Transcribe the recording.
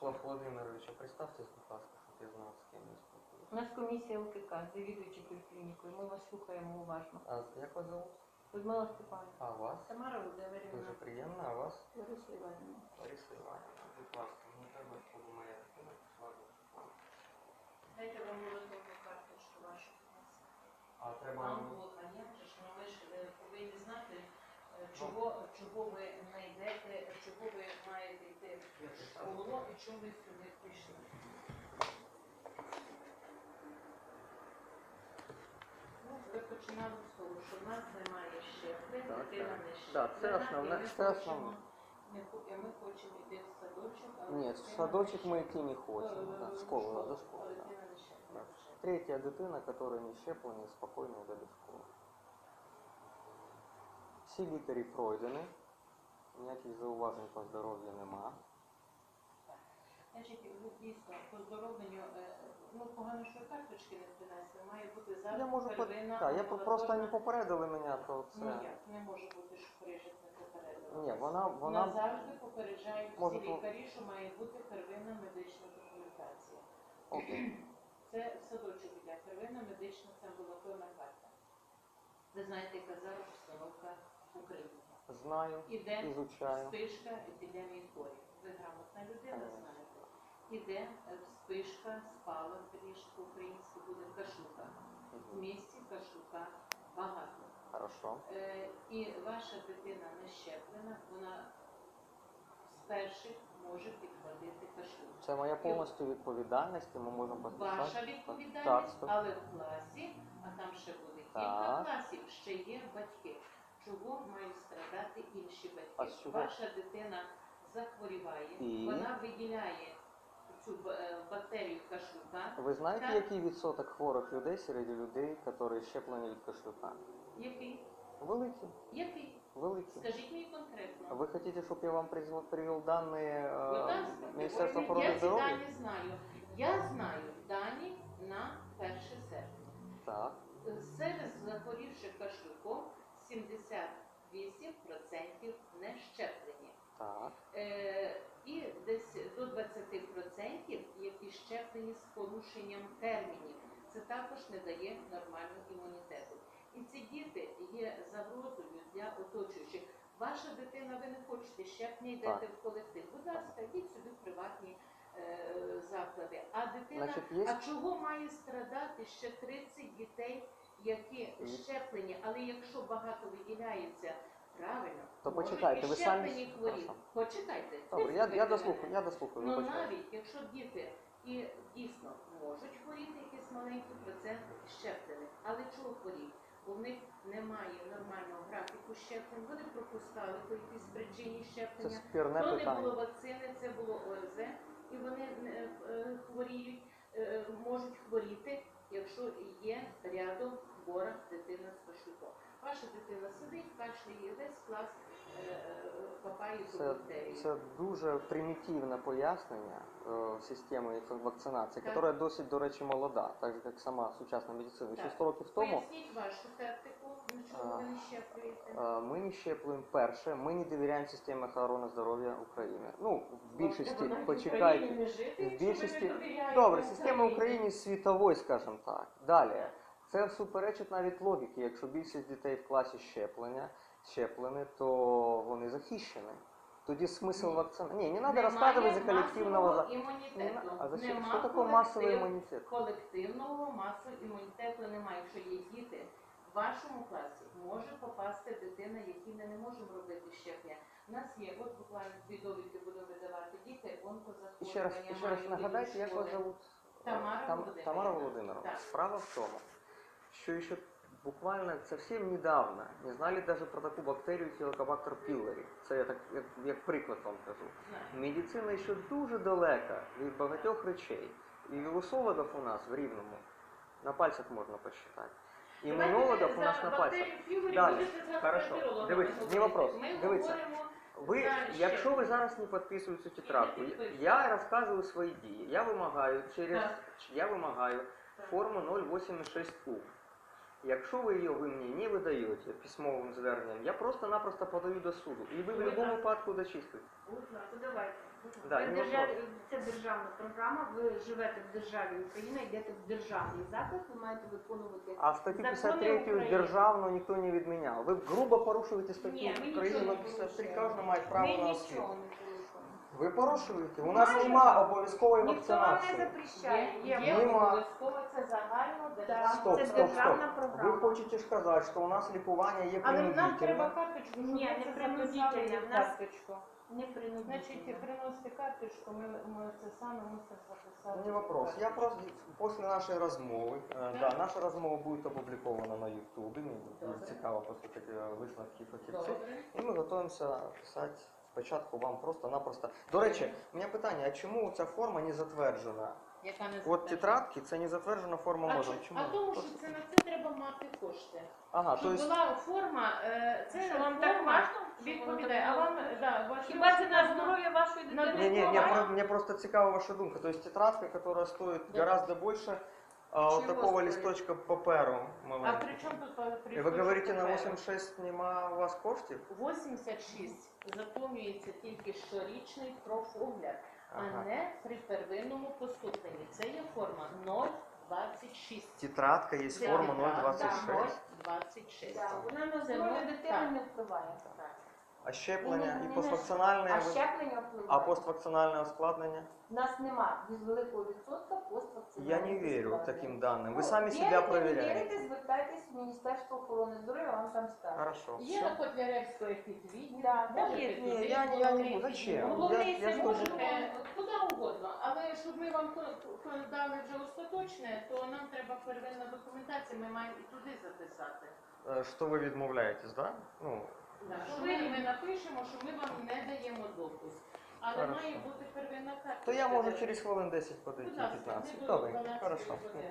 Вячеслав Володимирович, а представтесь, будь ласка, щоб я знав, з ким я спілкуюся. У нас комісія ЛКК, завідуючи поліклінікою. Ми вас слухаємо уважно. А як вас зовут? Людмила Степанівна. А вас? Тамара Володимирівна. Дуже приємно, а вас? Лариса Іванівна. Лариса Іванівна. Будь ласка, мені треба, щоб до школи. Дайте вам молодому карточку вашу. А треба... Вам ж, ну, ми ж е, повинні знати, чого, чого ви не йдете, чого ви маєте йти Я в писав. школу і чому ви сюди прийшли. Ну, ви починали з того, що в нас немає щеплень, Так, дитина так. не Так, це щеплена, основне- і ми це хочемо- основне. Ми, хо- і ми хочемо йти в садочок, але Ні, в дитина садочок не ми щеплена. йти не хочемо. Е, да, В в школу, да, до школи. але да. дитина не щеплена. Так. Третя дитина, яка не щеплена, спокійно йде до школи. Всі лікарі пройдені, ніяких зауважень по здоров'ю нема. Значить, дійсно по здоровленню, е, ну погано, що карточки не принесли, має бути завжди Я можу по... так, я просто не попередили мене про це. Ніяк, не може бути, що Парижик не попередила. Ні, вона, Вона вона завжди попереджають всі лікарі, що має бути первинна медична документація. окей. Це в садочок іде, первинна медична це амбулаторна карта. Ви знаєте, яка зараз обстановка Україні. Знаю, Іде ізучаю. Спишка епідемії корів. Ви грамотна людина, Конечно. знаєте. Іде спишка, спалах, трішки по-українськи буде кашлука. В Мгм. місті кашлука багато. Хорошо. Е, і ваша дитина не щеплена, вона з перших може підхватити кашлук. Це моя повністю відповідальність, і ми можемо Ваша відповідальність, Так, стоп. але в класі, а там ще буде кілька Так. класів, ще є батьки Чого мають страдати інші батьки? А з чого? Ваша дитина захворіває, І? вона виділяє цю б- е, бактерію кашлука. Ви знаєте, Так. який відсоток хворих людей серед людей, які щеплені від кашлюка? Який? Великий, Який? великий. Скажіть мені конкретно. Вы хотите, чтобы я вам привел, привел данные э, Будь ласка, Министерства я охороны ці здоровья? дані знаю. Я знаю дані на 1 серпня. Так, Серед захворівших кашлюком 78% не щеплені. так. Е, і десь до 20%, які щеплені з порушенням термінів. Це також не дає нормального імунітету. І ці діти є загрозою для оточуючих. Ваша дитина, ви не хочете щеплення, йдете в колектив. Будь ласка, йдіть собі в приватні е, заклади. А дитина, Значить, є а чого має страдати ще 30 дітей, які Ні. щеплені, але якщо багато виділяється, правильно, То можуть почекайте, і ви самі- щеплені хворі. Хорошо. Почекайте. Добре, я, я дослухаю, я дослухаю, Ну вибачаю. навіть якщо діти і дійсно можуть хворіти якийсь маленький процент щеплених, але чого хворіють? Бо в них немає нормального графіку щеплень, вони пропускали по якійсь причині Це щеплення. спірне То не було питання. вакцини, це було ОРЗ, і вони е, е, хворіють, е, можуть хворіти, якщо є рядом хвора дитина з кашлюком. Ваша дитина сидить, кашляє, весь клас е, е, хапає Це, бактерію. це дуже примітивне пояснення е, системи вакцинації, Так. яка досить, до речі, молода, так же, як сама сучасна медицина. Ще Так. 100 років тому Поясніть вашу тактику, на чому ви не щеплюєте. е, ми не щеплюємо перше, ми не довіряємо системі охорони здоров'я України. Ну, в більшості, почекайте. В більшості добре, система України світової, скажімо так. Далі. Це суперечить навіть логіки. Якщо більшість дітей в класі щеплення, щеплені, то вони захищені. Тоді смисл вакцини. Ні, не треба розказувати за колективного за. Імунітету. А зачем? Нема Що таке масовий імунітет? Колективного масового імунітету немає. Якщо є діти, в вашому класі може попасти дитина, якій ми не можемо робити щеплення. У нас є, от буквально дві довідки будемо видавати діти, І ще раз, ще раз нагадайте, як вас зовут? Тамара Там- Володимирівна. Тамара Володимировна. Справа в тому, що ще буквально совсем недавно не знали даже про таку бактерію Helicobacter pylori. Це я так як, як приклад вам кажу. Медицина ще дуже далека від багатьох речей. І вірусологів у нас в Рівному на пальцях можна посчитати. Імунологів у нас на пальцях. Далі. Хорошо. Дивіться, не вопрос. Дивіться. Ви, якщо ви зараз не підписуєте цю тетрадку, я розказую свої дії. Я вимагаю через я вимагаю форму 086У. Якщо ви ви мені не видаєте письмовим зверненням, я просто-напросто подаю до суду. І ви в Будь будь-якому випадку дочистите. Будь ласка, давайте. Да, Ви не держав-. Це державна програма, ви живете в державі Україна, йдете в державний заклад, ви маєте виконувати. А статтю Закони 53 України. державну ніхто не відміняв. Ви грубо порушуєте статтю Ні, ми України, нічого не 53 порушуємо. кожен має право Ми на нічого не порушуємо. Ви порушуєте. У нас немає обов'язкової Ніхто вам не вакцинації. запрещає. Є, Нема. обов'язково це загально державна. Стоп, Це стоп, державна стоп. програма. Ви хочете ж казати, що у нас лікування є Але нам треба принудительне. карточку, Ні, не це принудительно. записали В нас- карточку. Не Значить, принудительно. приносите карточку, ми, ми це саме мусимо записати. Не вопрос. Я просто после нашей розмови, е, да, наша розмова буде опублікована на Ютубі. Мені дуже Добре. цікаво послухати е, висновки фахівців. Добре. І ми готуємося писати спочатку вам просто-напросто. До речі, у мене питання, а чому ця форма не затверджена? Яка не От тетрадки це не затверджена форма А, мозу. чу- Чому? а тому, що це на це треба мати кошти. Ага, то Щоб есть... була форма, е, це Що вам так форма важно? відповідає, а вам, да, ваші Хіба це на здоров'я вашої дитини? Не, не, мне, про- мне просто цікава ваша думка. То есть тетрадка, которая стоит гораздо больше а, вот такого листочка паперу А маленького. при чому тут при ви говорите, на 86 нема у вас коштів? 86 заповнюється тільки щорічний профогляд, а Ага. не при первинному поступленні. Це є форма 026. Тетрадка є форма тетрадка 026. 026. Так, Вона на Це здоров'я ну, дитини так. не впливає. Так. А щеплення Ні, ні, і ні, поствакцинальне, А ви- щеплення впливає. а поствакцинальне ускладнення? У нас нема без великого відсотка поствакцинального Я не верю ускладнення. таким данным. Вы Ну, сами вірите, себя не проверяете. Вірите, звертайтесь в Міністерство охорони здоров'я, вам там скажуть. Хорошо. Є всё. на Котляревського підвідні. Да, да, можете є, туди, ні, я- я не вони буду. Зачем? Головне, Я- я якщо ж можете, кажу. куди угодно. Але щоб ми вам ко- ко- дали вже остаточне, то нам треба первинна документація, ми маємо і туди записати. Е, Що ви відмовляєтесь, да? Ну, Що ми, ми напишемо, що ми вам не даємо допуск. Але Хорошо. має бути первинна карта. то я можу через хвилин 10 подойти, Будь ласка, 15. не до Добре, 12 хорошо. години.